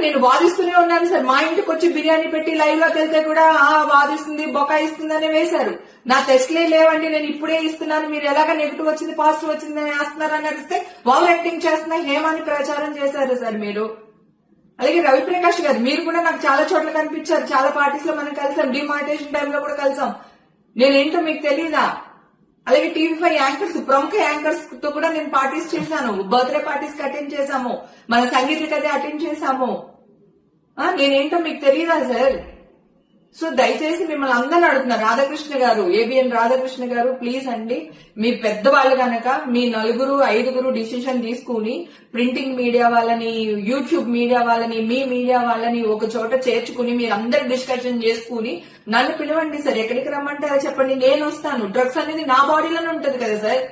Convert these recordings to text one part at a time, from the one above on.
నేను వాదిస్తూనే ఉన్నాను సార్. మా ఇంటికి వచ్చి బిర్యానీ పెట్టి లైవ్లోకి వెళ్తే కూడా ఆ వాదిస్తుంది బొకాయిస్తుంది అని వేశారు. నా టెస్ట్లే లేవండి నేను ఇప్పుడే ఇస్తున్నాను. మీరు ఎలాగ నెగిటివ్ వచ్చింది పాజిటివ్ వచ్చింది అని వేస్తున్నారని అని అడిగితే వాళ్ళు యాక్టింగ్ చేస్తున్నా ప్రచారం చేశారు సార్ మీరు. అలాగే రవిప్రకాష్ గారు మీరు కూడా నాకు చాలా చోట్ల కనిపించారు. చాలా పార్టీస్లో మనం కలిసాం. డిమానిటేషన్ టైంలో కూడా కలిసాం. నేనేంటో మీకు తెలియదా అలాగే టీవీ ఫైవ్ యాంకర్స్ ప్రముఖ యాంకర్స్తో కూడా నేను పార్టీస్ చేశాను. బర్త్డే పార్టీస్కి అటెండ్ చేశాము. మన సంగీతకి అదే అటెండ్ చేశాము. నేనేంటో మీకు తెలియదా సార్ సో దయచేసి మిమ్మల్ని అందరిని అడుగుతున్నారు రాధాకృష్ణ గారు ఏబిఎన్ రాధాకృష్ణ గారు ప్లీజ్ అండి మీ పెద్దవాళ్ళు గనక మీ నలుగురు ఐదుగురు డిసిషన్ తీసుకుని ప్రింటింగ్ మీడియా వాళ్ళని యూట్యూబ్ మీడియా వాళ్ళని మీ మీడియా వాళ్ళని ఒక చోట చేర్చుకుని మీరు అందరు డిస్కషన్ చేసుకుని నన్ను పిలవండి సార్. ఎక్కడికి రమ్మంటారో చెప్పండి. నేను వస్తాను. డ్రగ్స్ అనేది నా బాడీలోనే ఉంటది కదా సార్.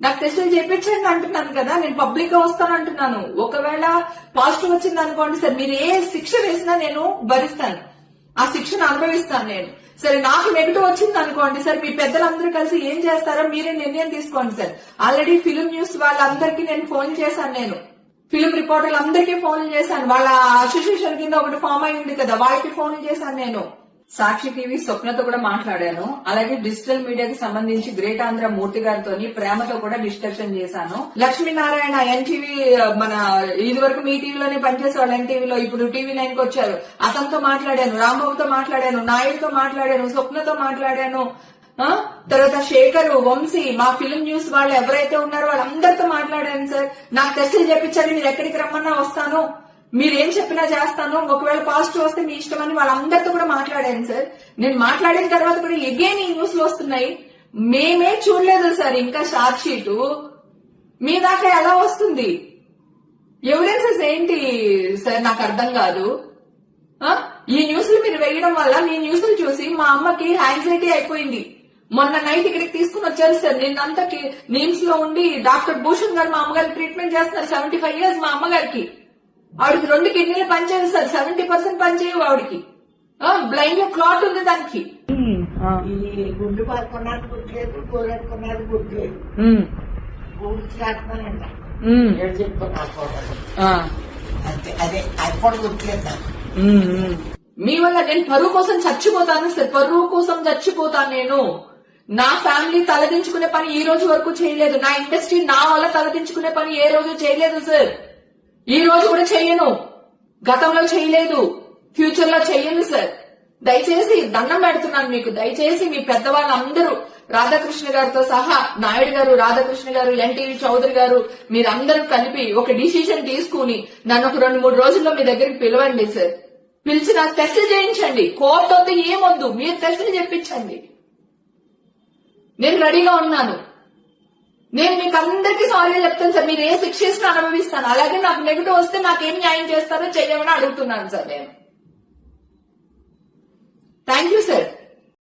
నాకు టెస్టులు చేయించండి అంటున్నాను కదా. నేను పబ్లిక్గా వస్తాను అంటున్నాను. ఒకవేళ పాజిటివ్ వచ్చింది అనుకోండి సార్ మీరు ఏ శిక్ష వేసినా నేను భరిస్తాను. ఆ శిక్షను అనుభవిస్తాను నేను. సరే నాకు నెగిటివ్ వచ్చింది అనుకోండి సార్ మీ పెద్దలందరూ కలిసి ఏం చేస్తారో మీరే నిర్ణయం తీసుకోండి సార్. ఆల్రెడీ ఫిలిం న్యూస్ వాళ్ళందరికీ నేను ఫోన్ చేశాను నేను. ఫిలిం రిపోర్టర్లందరికీ ఫోన్ చేశాను. వాళ్ళ అసోసియేషన్ కింద ఒకటి ఫామ్ అయ్యింది కదా వాళ్ళకి ఫోన్ చేశాను నేను. సాక్షి టీవీ స్వప్నతో కూడా మాట్లాడాను. అలాగే డిజిటల్ మీడియాకి సంబంధించి గ్రేట్ ఆంధ్ర మూర్తి గారితో ప్రేమతో కూడా డిస్కషన్ చేశాను. లక్ష్మీనారాయణ ఎన్టీవీ మన ఇది వరకు మీ టీవీలోనే పనిచేసేవాళ్ళు ఎన్టీవీలో ఇప్పుడు టీవీ నైన్కి వచ్చారు. అతనితో మాట్లాడాను రాంబాబుతో మాట్లాడాను నాయుడుతో మాట్లాడాను స్వప్నతో మాట్లాడాను. తర్వాత శేఖర్ వంశీ మా ఫిల్మ్ న్యూస్ వాళ్ళు ఎవరైతే ఉన్నారో వాళ్ళందరితో మాట్లాడాను సార్. నాకు టెస్టులు చెప్పించాలి మీరు ఎక్కడికి రమ్మన్నా వస్తాను. మీరు ఏం చెప్పినా చేస్తాను. ఒకవేళ పాజిటివ్ వస్తే మీ ఇష్టం అని వాళ్ళందరితో కూడా మాట్లాడాను సార్. నేను మాట్లాడిన తర్వాత కూడా ఎగైన్ ఈ న్యూస్లో వస్తున్నాయి. మేమే చూడలేదు సార్ ఇంకా షార్ట్ షీటు మీ దాకా ఎలా వస్తుంది? ఎవిడెన్సెస్ ఏంటి సార్? నాకు అర్థం కాదు. ఈ న్యూస్లు మీరు వేయడం వల్ల మీ న్యూస్లు చూసి మా అమ్మకి యాంగ్జైటీ అయిపోయింది. మొన్న నైట్ ఇక్కడికి తీసుకుని వచ్చారు సార్. నిన్నంతా నిమ్స్లో ఉండి డాక్టర్ భూషణ్ గారు మా అమ్మగారికి ట్రీట్మెంట్ చేస్తున్నారు. సెవెంటీ ఫైవ్ ఇయర్స్ మా అమ్మగారికి. ఆవిడకి రెండు కిడ్నీలు పనిచేయదు సార్. సెవెంటీ పర్సెంట్ పనిచేయవు ఆవిడకి. బ్లైండ్లో క్లాట్ ఉంది దానికి. గుండు పడుకున్నది గుర్తులేదు కూరెట్టుకున్నది గుర్తులేదు అంతే అదే అది కూడా గుర్తులేదు మీ వల్ల నేను పరువు కోసం చచ్చిపోతాను సార్. పరువు కోసం చచ్చిపోతాను నేను. నా ఫ్యామిలీ తలదించుకునే పని ఈ రోజు వరకు చేయలేదు. నా ఇండస్ట్రీ నా వల్ల తలదించుకునే పని ఏ రోజు చేయలేదు సార్. ఈ రోజు కూడా చెయ్యను గతంలో చేయలేదు. ఫ్యూచర్లో చెయ్యను సార్. దయచేసి దండం పెడుతున్నాను మీకు. దయచేసి మీ పెద్దవాళ్ళందరూ రాధాకృష్ణ గారితో సహా నాయుడు గారు రాధాకృష్ణ గారు ఎన్టీవీ చౌదరి గారు మీరందరూ కలిపి ఒక డిసిషన్ తీసుకుని నన్ను ఒక రెండు మూడు రోజుల్లో మీ దగ్గరికి పిలవండి సార్. పిలిచి నాకు టెస్టులు చేయించండి. కోర్టు వద్ద ఏమొద్దు మీరు టెస్టులు చెప్పించండి. నేను రెడీగా ఉన్నాను. నేను మీకు అందరికీ సారీ చెప్తాను సార్. మీరు ఏ శిక్ష ఇస్తే అనుభవిస్తాను? అలాగే నాకు నెగిటివ్ వస్తే నాకేం న్యాయం చేస్తారో చేయమని అడుగుతున్నాను సార్ నేను. Thank you sir